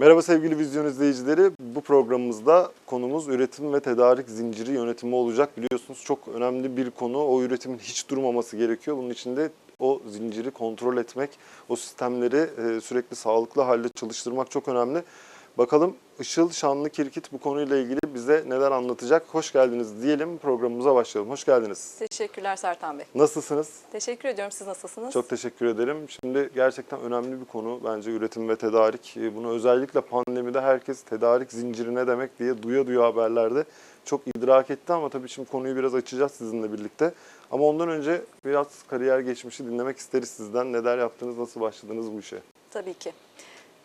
Merhaba sevgili vizyon izleyicileri. Bu programımızda konumuz üretim ve tedarik zinciri yönetimi olacak. Biliyorsunuz çok önemli bir konu. O üretimin hiç durmaması gerekiyor. Bunun için de o zinciri kontrol etmek, o sistemleri e, sürekli sağlıklı halde çalıştırmak çok önemli. Bakalım Işıl Şanlı Kirkit bu konuyla ilgili bize neler anlatacak. Hoş geldiniz diyelim programımıza başlayalım. Hoş geldiniz. Teşekkürler Sertan Bey. Nasılsınız? Teşekkür ediyorum. Siz nasılsınız? Çok teşekkür ederim. Şimdi gerçekten önemli bir konu bence üretim ve tedarik. Ee, Bunu özellikle pandemide herkes tedarik zinciri ne demek diye duya duya haberlerde çok idrak etti ama tabii şimdi konuyu biraz açacağız sizinle birlikte. Ama ondan önce biraz kariyer geçmişi dinlemek isteriz sizden. Neler yaptınız, nasıl başladınız bu işe? Tabii ki.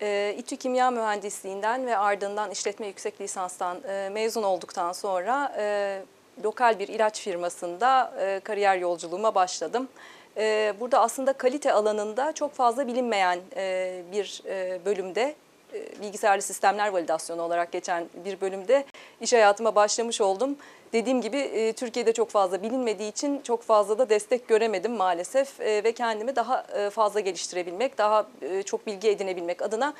Ee, İTÜ Kimya Mühendisliğinden ve ardından işletme yüksek lisanstan e, mezun olduktan sonra e, lokal bir ilaç firmasında e, kariyer yolculuğuma başladım. Burada aslında kalite alanında çok fazla bilinmeyen bir bölümde bilgisayarlı sistemler validasyonu olarak geçen bir bölümde iş hayatıma başlamış oldum. Dediğim gibi e, Türkiye'de çok fazla bilinmediği için çok fazla da destek göremedim maalesef E, ve kendimi daha e, fazla geliştirebilmek, daha e, çok bilgi edinebilmek adına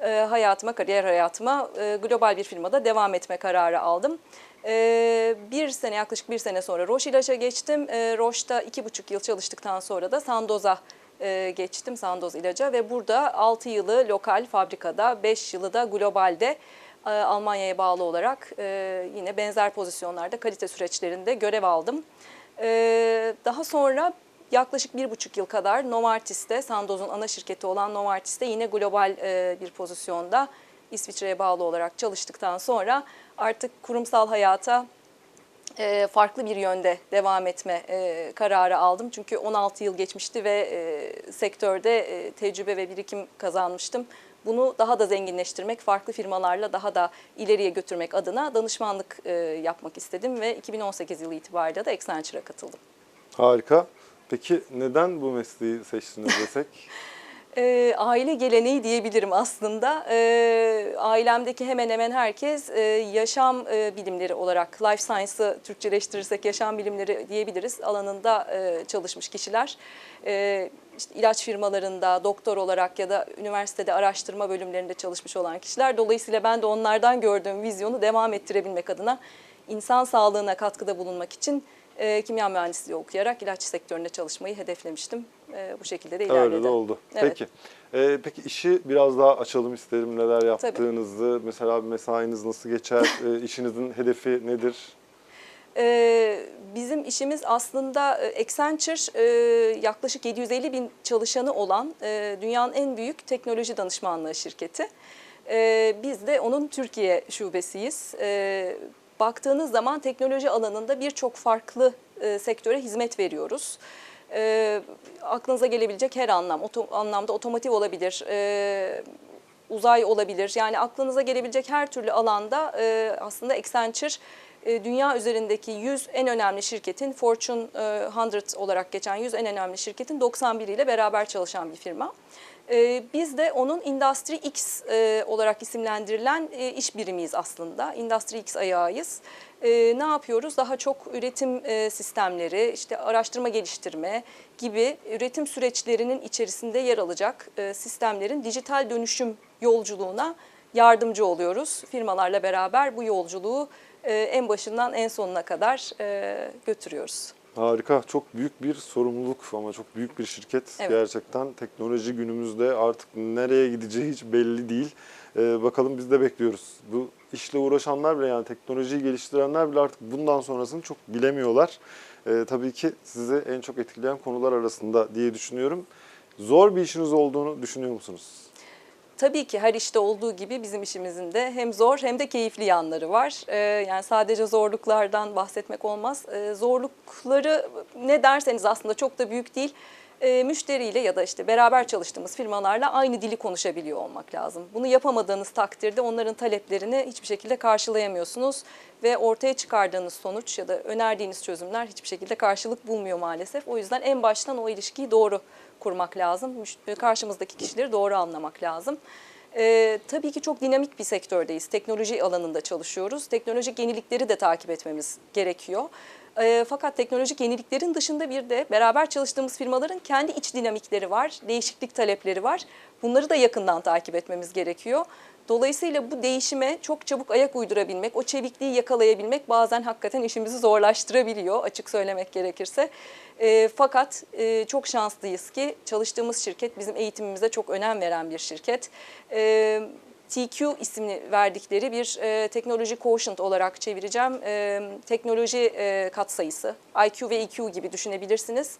e, hayatıma, kariyer hayatıma e, global bir firmada devam etme kararı aldım. E, Bir sene, yaklaşık bir sene sonra Roche ilaça geçtim. E, Roche'da iki buçuk yıl çalıştıktan sonra da Sandoz'a e, geçtim Sandoz ilaca ve burada 6 yılı lokal fabrikada, 5 yılı da globalde Almanya'ya bağlı olarak e, yine benzer pozisyonlarda kalite süreçlerinde görev aldım. E, Daha sonra yaklaşık bir buçuk yıl kadar Novartis'te, Sandoz'un ana şirketi olan Novartis'te yine global e, bir pozisyonda İsviçre'ye bağlı olarak çalıştıktan sonra artık kurumsal hayata e, farklı bir yönde devam etme e, kararı aldım. Çünkü 16 yıl geçmişti ve e, sektörde e, tecrübe ve birikim kazanmıştım. Bunu daha da zenginleştirmek, farklı firmalarla daha da ileriye götürmek adına danışmanlık e, yapmak istedim ve 2018 yılı itibariyle de Accenture'a katıldım. Harika. Peki neden bu mesleği seçtiniz desek? E, aile geleneği diyebilirim aslında. E, ailemdeki hemen hemen herkes e, yaşam e, bilimleri olarak, life science'ı Türkçeleştirirsek yaşam bilimleri diyebiliriz. Alanında e, çalışmış kişiler. E, işte ilaç firmalarında doktor olarak ya da üniversitede araştırma bölümlerinde çalışmış olan kişiler. Dolayısıyla ben de onlardan gördüğüm vizyonu devam ettirebilmek adına insan sağlığına katkıda bulunmak için e, kimya mühendisliği okuyarak ilaç sektöründe çalışmayı hedeflemiştim. E, bu şekilde de ilerledi. Öyle de oldu. Evet. Peki. Ee, peki işi biraz daha açalım isterim. Neler yaptığınızı, mesela mesainiz nasıl geçer, e, işinizin hedefi nedir? Ee, bizim işimiz aslında e, Accenture e, yaklaşık 750 bin çalışanı olan e, dünyanın en büyük teknoloji danışmanlığı şirketi. E, biz de onun Türkiye şubesiyiz. E, baktığınız zaman teknoloji alanında birçok farklı e, sektöre hizmet veriyoruz. E, aklınıza gelebilecek her anlam, oto, anlamda otomotiv olabilir, e, uzay olabilir. Yani aklınıza gelebilecek her türlü alanda e, aslında Accenture e, dünya üzerindeki 100 en önemli şirketin Fortune e, 100 olarak geçen 100 en önemli şirketin 91 ile beraber çalışan bir firma. E, Biz de onun Industry X e, olarak isimlendirilen e, iş birimiyiz aslında. Industry X ayağıyız. E, Ne yapıyoruz? Daha çok üretim e, sistemleri, işte araştırma geliştirme gibi üretim süreçlerinin içerisinde yer alacak sistemlerin dijital dönüşüm yolculuğuna yardımcı oluyoruz. Firmalarla beraber bu yolculuğu en başından en sonuna kadar götürüyoruz. Harika. Çok büyük bir sorumluluk ama çok büyük bir şirket. Evet. Gerçekten teknoloji günümüzde artık nereye gideceği hiç belli değil. Ee, bakalım biz de bekliyoruz. Bu işle uğraşanlar bile yani teknolojiyi geliştirenler bile artık bundan sonrasını çok bilemiyorlar. Ee, tabii ki sizi en çok etkileyen konular arasında diye düşünüyorum. Zor bir işiniz olduğunu düşünüyor musunuz? Tabii ki her işte olduğu gibi bizim işimizin de hem zor hem de keyifli yanları var. Ee, yani sadece zorluklardan bahsetmek olmaz. Ee, zorlukları ne derseniz aslında çok da büyük değil. Ee, müşteriyle ya da işte beraber çalıştığımız firmalarla aynı dili konuşabiliyor olmak lazım. Bunu yapamadığınız takdirde onların taleplerini hiçbir şekilde karşılayamıyorsunuz ve ortaya çıkardığınız sonuç ya da önerdiğiniz çözümler hiçbir şekilde karşılık bulmuyor maalesef. O yüzden en baştan o ilişkiyi doğru kurmak lazım. Müş- Karşımızdaki kişileri doğru anlamak lazım. Ee, tabii ki çok dinamik bir sektördeyiz. Teknoloji alanında çalışıyoruz. Teknolojik yenilikleri de takip etmemiz gerekiyor. Ee, fakat teknolojik yeniliklerin dışında bir de beraber çalıştığımız firmaların kendi iç dinamikleri var, değişiklik talepleri var. Bunları da yakından takip etmemiz gerekiyor. Dolayısıyla bu değişime çok çabuk ayak uydurabilmek, o çevikliği yakalayabilmek bazen hakikaten işimizi zorlaştırabiliyor açık söylemek gerekirse. E, fakat e, çok şanslıyız ki çalıştığımız şirket bizim eğitimimize çok önem veren bir şirket. E, TQ ismini verdikleri bir e, teknoloji quotient olarak çevireceğim. E, teknoloji e, katsayısı, IQ ve EQ gibi düşünebilirsiniz.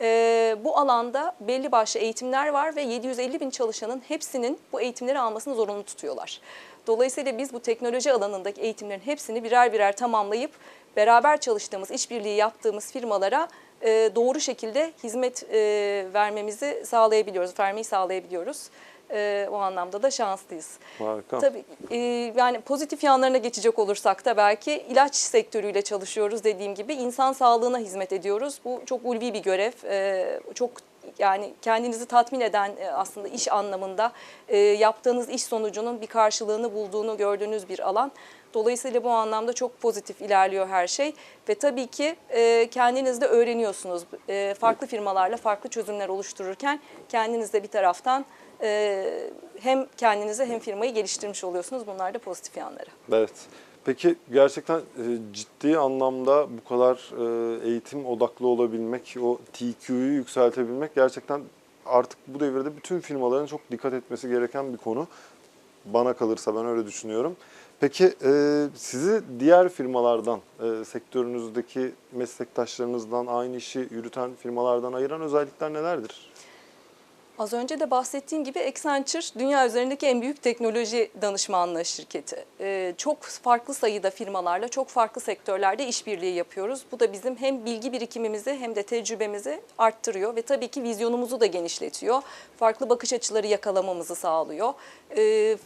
E, bu alanda belli başlı eğitimler var ve 750 bin çalışanın hepsinin bu eğitimleri almasını zorunlu tutuyorlar. Dolayısıyla biz bu teknoloji alanındaki eğitimlerin hepsini birer birer tamamlayıp beraber çalıştığımız, işbirliği yaptığımız firmalara e, doğru şekilde hizmet e, vermemizi sağlayabiliyoruz, vermeyi sağlayabiliyoruz. E, o anlamda da şanslıyız. Harika. Tabii e, yani pozitif yanlarına geçecek olursak da belki ilaç sektörüyle çalışıyoruz dediğim gibi insan sağlığına hizmet ediyoruz. Bu çok ulvi bir görev. E, çok yani kendinizi tatmin eden e, aslında iş anlamında e, yaptığınız iş sonucunun bir karşılığını bulduğunu gördüğünüz bir alan. Dolayısıyla bu anlamda çok pozitif ilerliyor her şey ve tabii ki e, kendiniz de öğreniyorsunuz. Farklı firmalarla farklı çözümler oluştururken kendiniz de bir taraftan e, hem kendinizi hem firmayı geliştirmiş oluyorsunuz. Bunlar da pozitif yanları. Evet. Peki gerçekten e, ciddi anlamda bu kadar e, eğitim odaklı olabilmek, o TQ'yu yükseltebilmek gerçekten artık bu devirde bütün firmaların çok dikkat etmesi gereken bir konu. Bana kalırsa ben öyle düşünüyorum. Peki e, sizi diğer firmalardan, sektörünüzdeki meslektaşlarınızdan, aynı işi yürüten firmalardan ayıran özellikler nelerdir? Az önce de bahsettiğim gibi Accenture dünya üzerindeki en büyük teknoloji danışmanlığı şirketi. Ee, çok farklı sayıda firmalarla çok farklı sektörlerde işbirliği yapıyoruz. Bu da bizim hem bilgi birikimimizi hem de tecrübemizi arttırıyor ve tabii ki vizyonumuzu da genişletiyor. Farklı bakış açıları yakalamamızı sağlıyor. Ee,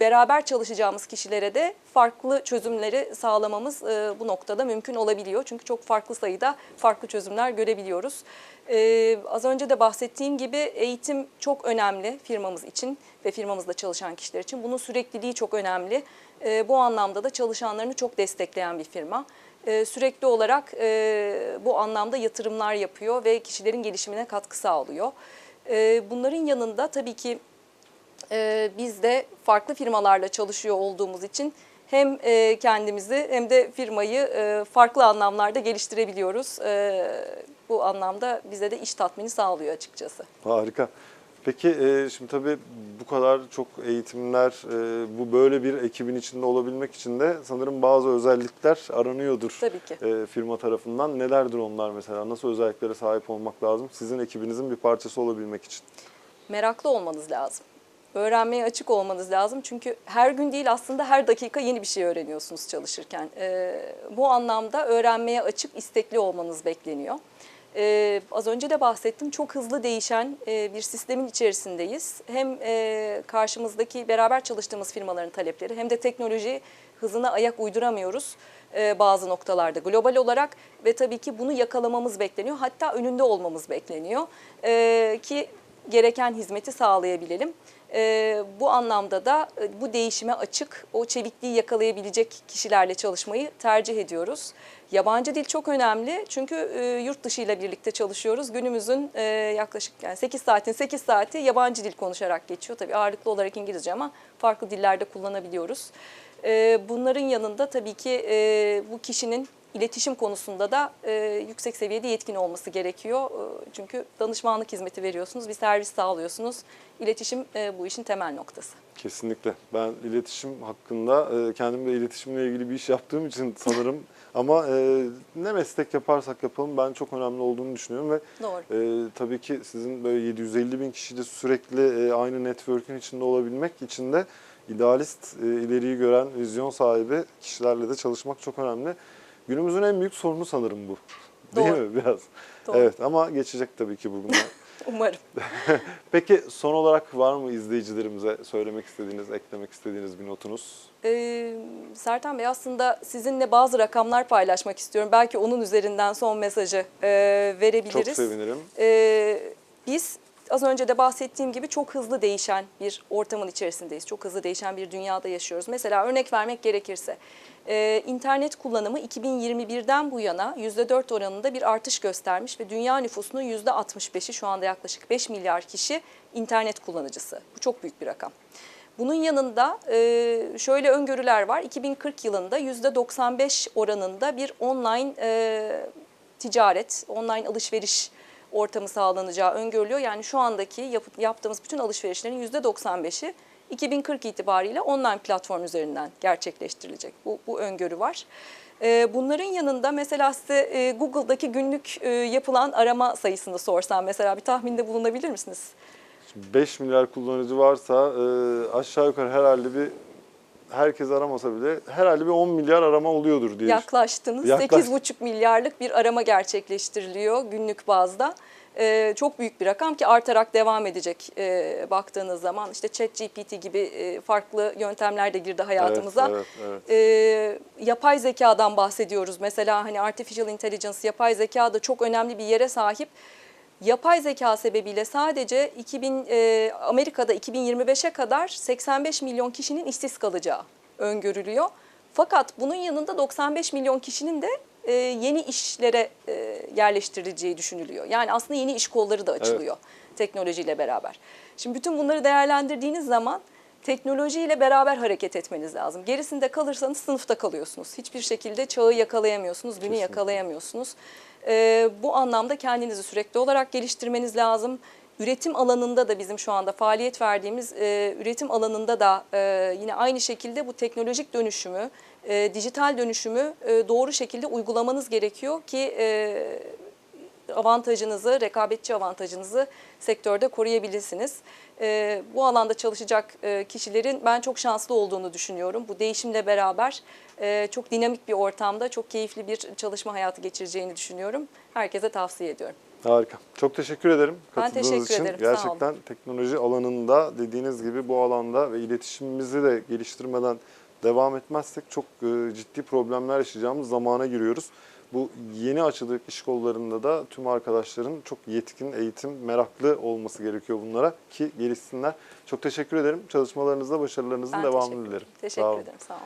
beraber çalışacağımız kişilere de farklı çözümleri sağlamamız e, bu noktada mümkün olabiliyor. Çünkü çok farklı sayıda farklı çözümler görebiliyoruz. E, az önce de bahsettiğim gibi eğitim çok önemli firmamız için ve firmamızda çalışan kişiler için. Bunun sürekliliği çok önemli. E, bu anlamda da çalışanlarını çok destekleyen bir firma. E, sürekli olarak e, bu anlamda yatırımlar yapıyor ve kişilerin gelişimine katkı sağlıyor. E, bunların yanında tabii ki ee, biz de farklı firmalarla çalışıyor olduğumuz için hem e, kendimizi hem de firmayı e, farklı anlamlarda geliştirebiliyoruz. E, bu anlamda bize de iş tatmini sağlıyor açıkçası. Harika. Peki e, şimdi tabii bu kadar çok eğitimler, e, bu böyle bir ekibin içinde olabilmek için de sanırım bazı özellikler aranıyordur Tabii ki. e, firma tarafından. Nelerdir onlar mesela? Nasıl özelliklere sahip olmak lazım sizin ekibinizin bir parçası olabilmek için? Meraklı olmanız lazım. Öğrenmeye açık olmanız lazım. Çünkü her gün değil aslında her dakika yeni bir şey öğreniyorsunuz çalışırken. E, bu anlamda öğrenmeye açık, istekli olmanız bekleniyor. Ee, az önce de bahsettim çok hızlı değişen e, bir sistemin içerisindeyiz. Hem e, karşımızdaki beraber çalıştığımız firmaların talepleri hem de teknoloji hızına ayak uyduramıyoruz e, bazı noktalarda global olarak ve tabii ki bunu yakalamamız bekleniyor. Hatta önünde olmamız bekleniyor e, ki gereken hizmeti sağlayabilelim. E, bu anlamda da e, bu değişime açık, o çevikliği yakalayabilecek kişilerle çalışmayı tercih ediyoruz. Yabancı dil çok önemli çünkü e, yurt dışı ile birlikte çalışıyoruz. Günümüzün e, yaklaşık yani 8 saatin 8 saati yabancı dil konuşarak geçiyor. Tabii ağırlıklı olarak İngilizce ama farklı dillerde kullanabiliyoruz. Bunların yanında tabii ki bu kişinin iletişim konusunda da e, yüksek seviyede yetkin olması gerekiyor. E, çünkü danışmanlık hizmeti veriyorsunuz, bir servis sağlıyorsunuz. İletişim e, bu işin temel noktası. Kesinlikle. Ben iletişim hakkında e, kendim de iletişimle ilgili bir iş yaptığım için sanırım ama e, ne meslek yaparsak yapalım ben çok önemli olduğunu düşünüyorum ve Doğru. e, tabii ki sizin böyle 750 bin kişide sürekli e, aynı network'ün içinde olabilmek için de idealist, e, ileriyi gören, vizyon sahibi kişilerle de çalışmak çok önemli. Günümüzün en büyük sorunu sanırım bu. Değil Doğru. mi biraz? Doğru. Evet ama geçecek tabii ki bu bunlar. Umarım. Peki son olarak var mı izleyicilerimize söylemek istediğiniz, eklemek istediğiniz bir notunuz? Ee, Sertan Bey aslında sizinle bazı rakamlar paylaşmak istiyorum. Belki onun üzerinden son mesajı e, verebiliriz. Çok sevinirim. Ee, biz az önce de bahsettiğim gibi çok hızlı değişen bir ortamın içerisindeyiz. Çok hızlı değişen bir dünyada yaşıyoruz. Mesela örnek vermek gerekirse e, internet kullanımı 2021'den bu yana %4 oranında bir artış göstermiş ve dünya nüfusunun %65'i şu anda yaklaşık 5 milyar kişi internet kullanıcısı. Bu çok büyük bir rakam. Bunun yanında e, şöyle öngörüler var. 2040 yılında %95 oranında bir online e, ticaret, online alışveriş ortamı sağlanacağı öngörülüyor. Yani şu andaki yap- yaptığımız bütün alışverişlerin %95'i 2040 itibariyle online platform üzerinden gerçekleştirilecek. Bu, bu öngörü var. E, bunların yanında mesela size e, Google'daki günlük e, yapılan arama sayısını sorsam mesela bir tahminde bulunabilir misiniz? 5 milyar kullanıcı varsa e, aşağı yukarı herhalde bir herkes aramasa bile herhalde bir 10 milyar arama oluyordur diye. Yaklaştınız. Yaklaş- 8,5 milyarlık bir arama gerçekleştiriliyor günlük bazda. Ee, çok büyük bir rakam ki artarak devam edecek e, baktığınız zaman. işte ChatGPT gibi e, farklı yöntemler de girdi hayatımıza. Evet, evet, evet. Ee, yapay zekadan bahsediyoruz. Mesela hani artificial intelligence, yapay zeka da çok önemli bir yere sahip. Yapay zeka sebebiyle sadece 2000 e, Amerika'da 2025'e kadar 85 milyon kişinin işsiz kalacağı öngörülüyor. Fakat bunun yanında 95 milyon kişinin de e, yeni işlere e, yerleştirileceği düşünülüyor. Yani aslında yeni iş kolları da açılıyor teknolojiyle beraber. Şimdi bütün bunları değerlendirdiğiniz zaman teknolojiyle beraber hareket etmeniz lazım. Gerisinde kalırsanız sınıfta kalıyorsunuz. Hiçbir şekilde çağı yakalayamıyorsunuz, günü Kesinlikle. yakalayamıyorsunuz. Ee, bu anlamda kendinizi sürekli olarak geliştirmeniz lazım. Üretim alanında da bizim şu anda faaliyet verdiğimiz e, üretim alanında da e, yine aynı şekilde bu teknolojik dönüşümü, e, dijital dönüşümü e, doğru şekilde uygulamanız gerekiyor ki e, avantajınızı, rekabetçi avantajınızı sektörde koruyabilirsiniz. Ee, bu alanda çalışacak e, kişilerin ben çok şanslı olduğunu düşünüyorum. Bu değişimle beraber e, çok dinamik bir ortamda çok keyifli bir çalışma hayatı geçireceğini düşünüyorum. Herkese tavsiye ediyorum. Harika. Çok teşekkür ederim Ben katıldığınız teşekkür için. ederim, sağ olun. Gerçekten teknoloji alanında dediğiniz gibi bu alanda ve iletişimimizi de geliştirmeden devam etmezsek çok e, ciddi problemler yaşayacağımız zamana giriyoruz. Bu yeni açılacak iş kollarında da tüm arkadaşların çok yetkin, eğitim, meraklı olması gerekiyor bunlara ki gelişsinler. Çok teşekkür ederim. Çalışmalarınızda başarılarınızın Ben devamını teşekkür dilerim. Teşekkür Sağ olun. ederim. Sağ olun.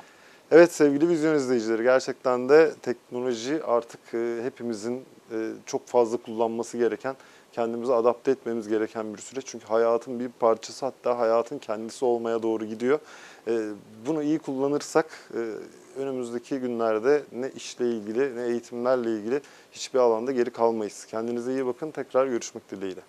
Evet sevgili vizyon izleyicileri gerçekten de teknoloji artık e, hepimizin e, çok fazla kullanması gereken, kendimizi adapte etmemiz gereken bir süreç. Çünkü hayatın bir parçası hatta hayatın kendisi olmaya doğru gidiyor. E, Bunu iyi kullanırsak önümüzdeki günlerde ne işle ilgili ne eğitimlerle ilgili hiçbir alanda geri kalmayız. Kendinize iyi bakın tekrar görüşmek dileğiyle.